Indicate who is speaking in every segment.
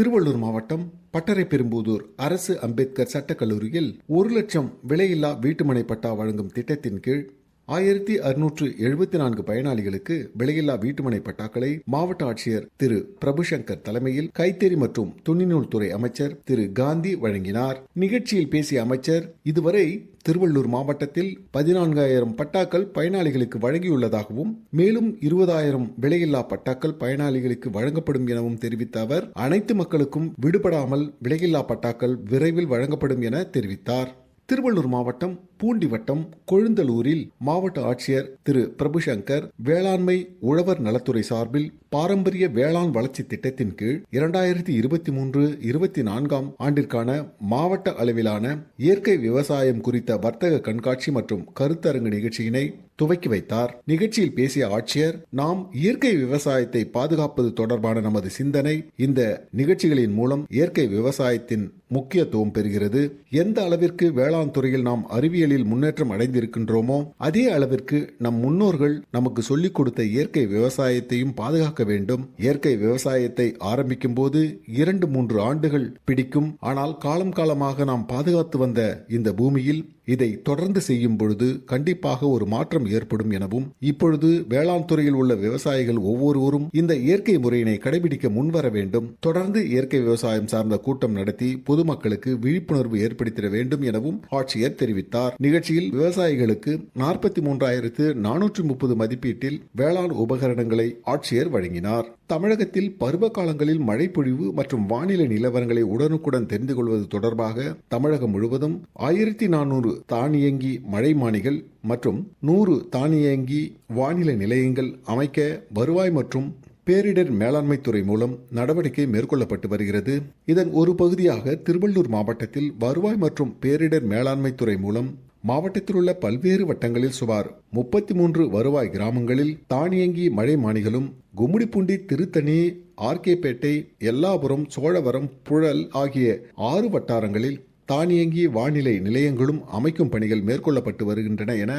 Speaker 1: திருவள்ளூர் மாவட்டம் பட்டறை பெரும்புதூர் அரசு அம்பேத்கர் சட்டக்கல்லூரியில் ஒரு லட்சம் விலையில்லா வீட்டுமனை பட்டா வழங்கும் திட்டத்தின் கீழ் ஆயிரத்தி அறுநூற்று எழுபத்தி நான்கு பயனாளிகளுக்கு விலையில்லா வீட்டுமனை பட்டாக்களை மாவட்ட ஆட்சியர் திரு பிரபுசங்கர் தலைமையில் கைத்தறி மற்றும் துணிநூல் துறை அமைச்சர் திரு காந்தி வழங்கினார் நிகழ்ச்சியில் பேசிய அமைச்சர் இதுவரை திருவள்ளூர் மாவட்டத்தில் பதினான்காயிரம் பட்டாக்கள் பயனாளிகளுக்கு வழங்கியுள்ளதாகவும் மேலும் இருபதாயிரம் விலையில்லா பட்டாக்கள் பயனாளிகளுக்கு வழங்கப்படும் எனவும் தெரிவித்த அவர் அனைத்து மக்களுக்கும் விடுபடாமல் விலையில்லா பட்டாக்கள் விரைவில் வழங்கப்படும் என தெரிவித்தார் திருவள்ளூர் மாவட்டம் பூண்டிவட்டம் கொழுந்தலூரில் மாவட்ட ஆட்சியர் திரு பிரபுசங்கர் வேளாண்மை உழவர் நலத்துறை சார்பில் பாரம்பரிய வேளாண் வளர்ச்சி திட்டத்தின் கீழ் இரண்டாயிரத்தி இருபத்தி மூன்று இருபத்தி நான்காம் ஆண்டிற்கான மாவட்ட அளவிலான இயற்கை விவசாயம் குறித்த வர்த்தக கண்காட்சி மற்றும் கருத்தரங்கு நிகழ்ச்சியினை துவக்கி வைத்தார் நிகழ்ச்சியில் பேசிய ஆட்சியர் நாம் இயற்கை விவசாயத்தை பாதுகாப்பது தொடர்பான நமது சிந்தனை இந்த நிகழ்ச்சிகளின் மூலம் இயற்கை விவசாயத்தின் முக்கியத்துவம் பெறுகிறது எந்த அளவிற்கு வேளாண் துறையில் நாம் அறிவியல் அறிவியலில் முன்னேற்றம் அடைந்திருக்கின்றோமோ அதே அளவிற்கு நம் முன்னோர்கள் நமக்கு சொல்லிக் கொடுத்த இயற்கை விவசாயத்தையும் பாதுகாக்க வேண்டும் இயற்கை விவசாயத்தை ஆரம்பிக்கும் போது இரண்டு மூன்று ஆண்டுகள் பிடிக்கும் ஆனால் காலம் காலமாக நாம் பாதுகாத்து வந்த இந்த பூமியில் இதை தொடர்ந்து செய்யும் பொழுது கண்டிப்பாக ஒரு மாற்றம் ஏற்படும் எனவும் இப்பொழுது வேளாண் துறையில் உள்ள விவசாயிகள் ஒவ்வொருவரும் இந்த இயற்கை முறையினை கடைபிடிக்க முன்வர வேண்டும் தொடர்ந்து இயற்கை விவசாயம் சார்ந்த கூட்டம் நடத்தி பொதுமக்களுக்கு விழிப்புணர்வு ஏற்படுத்திட வேண்டும் எனவும் ஆட்சியர் தெரிவித்தார் நிகழ்ச்சியில் விவசாயிகளுக்கு நாற்பத்தி மூன்றாயிரத்து நானூற்றி முப்பது மதிப்பீட்டில் வேளாண் உபகரணங்களை ஆட்சியர் வழங்கினார் தமிழகத்தில் பருவ காலங்களில் மழைப்பொழிவு மற்றும் வானிலை நிலவரங்களை உடனுக்குடன் தெரிந்து கொள்வது தொடர்பாக தமிழகம் முழுவதும் ஆயிரத்தி நானூறு தானியங்கி மழைமானிகள் மற்றும் நூறு தானியங்கி வானிலை நிலையங்கள் அமைக்க வருவாய் மற்றும் பேரிடர் மேலாண்மை துறை மூலம் நடவடிக்கை மேற்கொள்ளப்பட்டு வருகிறது இதன் ஒரு பகுதியாக திருவள்ளூர் மாவட்டத்தில் வருவாய் மற்றும் பேரிடர் மேலாண்மை துறை மூலம் மாவட்டத்தில் உள்ள பல்வேறு வட்டங்களில் சுமார் முப்பத்தி மூன்று வருவாய் கிராமங்களில் தானியங்கி மழை மாணிகளும் கும்மிடிப்பூண்டி திருத்தணி ஆர்கேபேட்டை எல்லாபுரம் சோழவரம் புழல் ஆகிய ஆறு வட்டாரங்களில் தானியங்கி வானிலை நிலையங்களும் அமைக்கும் பணிகள் மேற்கொள்ளப்பட்டு வருகின்றன என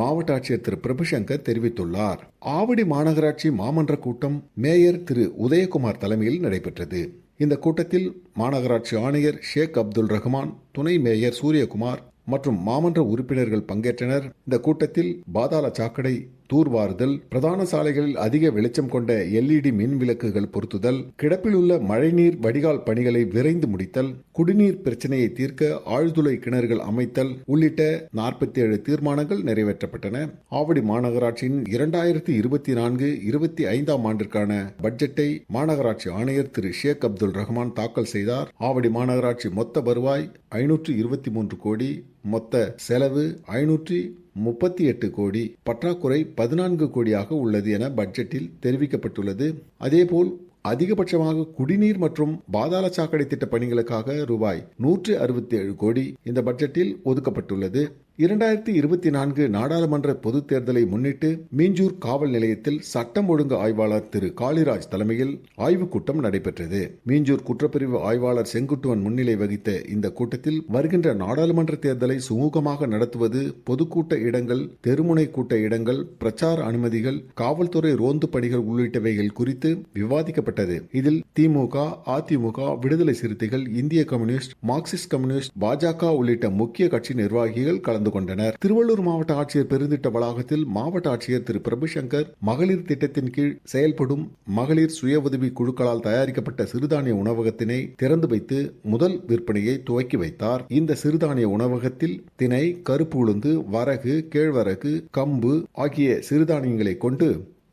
Speaker 1: மாவட்ட ஆட்சியர் திரு பிரபுசங்கர் தெரிவித்துள்ளார் ஆவடி மாநகராட்சி மாமன்ற கூட்டம் மேயர் திரு உதயகுமார் தலைமையில் நடைபெற்றது இந்த கூட்டத்தில் மாநகராட்சி ஆணையர் ஷேக் அப்துல் ரஹ்மான் துணை மேயர் சூரியகுமார் மற்றும் மாமன்ற உறுப்பினர்கள் பங்கேற்றனர் இந்த கூட்டத்தில் பாதாள சாக்கடை தூர்வாறுதல் பிரதான சாலைகளில் அதிக வெளிச்சம் கொண்ட எல்இடி e மின் விளக்குகள் பொருத்துதல் கிடப்பில் உள்ள மழைநீர் வடிகால் பணிகளை விரைந்து முடித்தல் குடிநீர் பிரச்சனையை தீர்க்க ஆழ்துளை கிணறுகள் அமைத்தல் உள்ளிட்ட நாற்பத்தி ஏழு தீர்மானங்கள் நிறைவேற்றப்பட்டன ஆவடி மாநகராட்சியின் இரண்டாயிரத்தி இருபத்தி நான்கு இருபத்தி ஐந்தாம் ஆண்டிற்கான பட்ஜெட்டை மாநகராட்சி ஆணையர் திரு ஷேக் அப்துல் ரஹ்மான் தாக்கல் செய்தார் ஆவடி மாநகராட்சி மொத்த வருவாய் ஐநூற்று இருபத்தி மூன்று கோடி மொத்த செலவு ஐநூற்றி முப்பத்தி எட்டு கோடி பற்றாக்குறை பதினான்கு கோடியாக உள்ளது என பட்ஜெட்டில் தெரிவிக்கப்பட்டுள்ளது அதேபோல் அதிகபட்சமாக குடிநீர் மற்றும் பாதாள சாக்கடை திட்ட பணிகளுக்காக ரூபாய் நூற்று அறுபத்தி ஏழு கோடி இந்த பட்ஜெட்டில் ஒதுக்கப்பட்டுள்ளது இரண்டாயிரத்தி இருபத்தி நான்கு நாடாளுமன்ற பொதுத் தேர்தலை முன்னிட்டு மீஞ்சூர் காவல் நிலையத்தில் சட்டம் ஒழுங்கு ஆய்வாளர் திரு காளிராஜ் தலைமையில் ஆய்வுக் கூட்டம் நடைபெற்றது மீஞ்சூர் குற்றப்பிரிவு ஆய்வாளர் செங்குட்டுவன் முன்னிலை வகித்த இந்த கூட்டத்தில் வருகின்ற நாடாளுமன்ற தேர்தலை சுமூகமாக நடத்துவது பொதுக்கூட்ட இடங்கள் தெருமுனை கூட்ட இடங்கள் பிரச்சார அனுமதிகள் காவல்துறை ரோந்து பணிகள் உள்ளிட்டவைகள் குறித்து விவாதிக்கப்பட்டது இதில் திமுக அதிமுக விடுதலை சிறுத்தைகள் இந்திய கம்யூனிஸ்ட் மார்க்சிஸ்ட் கம்யூனிஸ்ட் பாஜக உள்ளிட்ட முக்கிய கட்சி நிர்வாகிகள் கலந்து கலந்து கொண்டனர் திருவள்ளூர் மாவட்ட ஆட்சியர் பெருந்திட்ட வளாகத்தில் மாவட்ட ஆட்சியர் திரு பிரபுசங்கர் மகளிர் திட்டத்தின் கீழ் செயல்படும் மகளிர் சுய உதவி குழுக்களால் தயாரிக்கப்பட்ட சிறுதானிய உணவகத்தினை திறந்து வைத்து முதல் விற்பனையை துவக்கி வைத்தார் இந்த சிறுதானிய உணவகத்தில் திணை கருப்பு உளுந்து வரகு கேழ்வரகு கம்பு ஆகிய சிறுதானியங்களை கொண்டு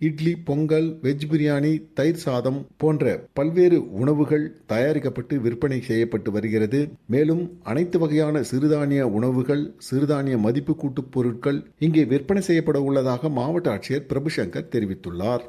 Speaker 1: இட்லி பொங்கல் வெஜ் பிரியாணி தயிர் சாதம் போன்ற பல்வேறு உணவுகள் தயாரிக்கப்பட்டு விற்பனை செய்யப்பட்டு வருகிறது மேலும் அனைத்து வகையான சிறுதானிய உணவுகள் சிறுதானிய மதிப்பு கூட்டுப் பொருட்கள் இங்கே விற்பனை செய்யப்பட உள்ளதாக மாவட்ட ஆட்சியர் பிரபுசங்கர் தெரிவித்துள்ளார்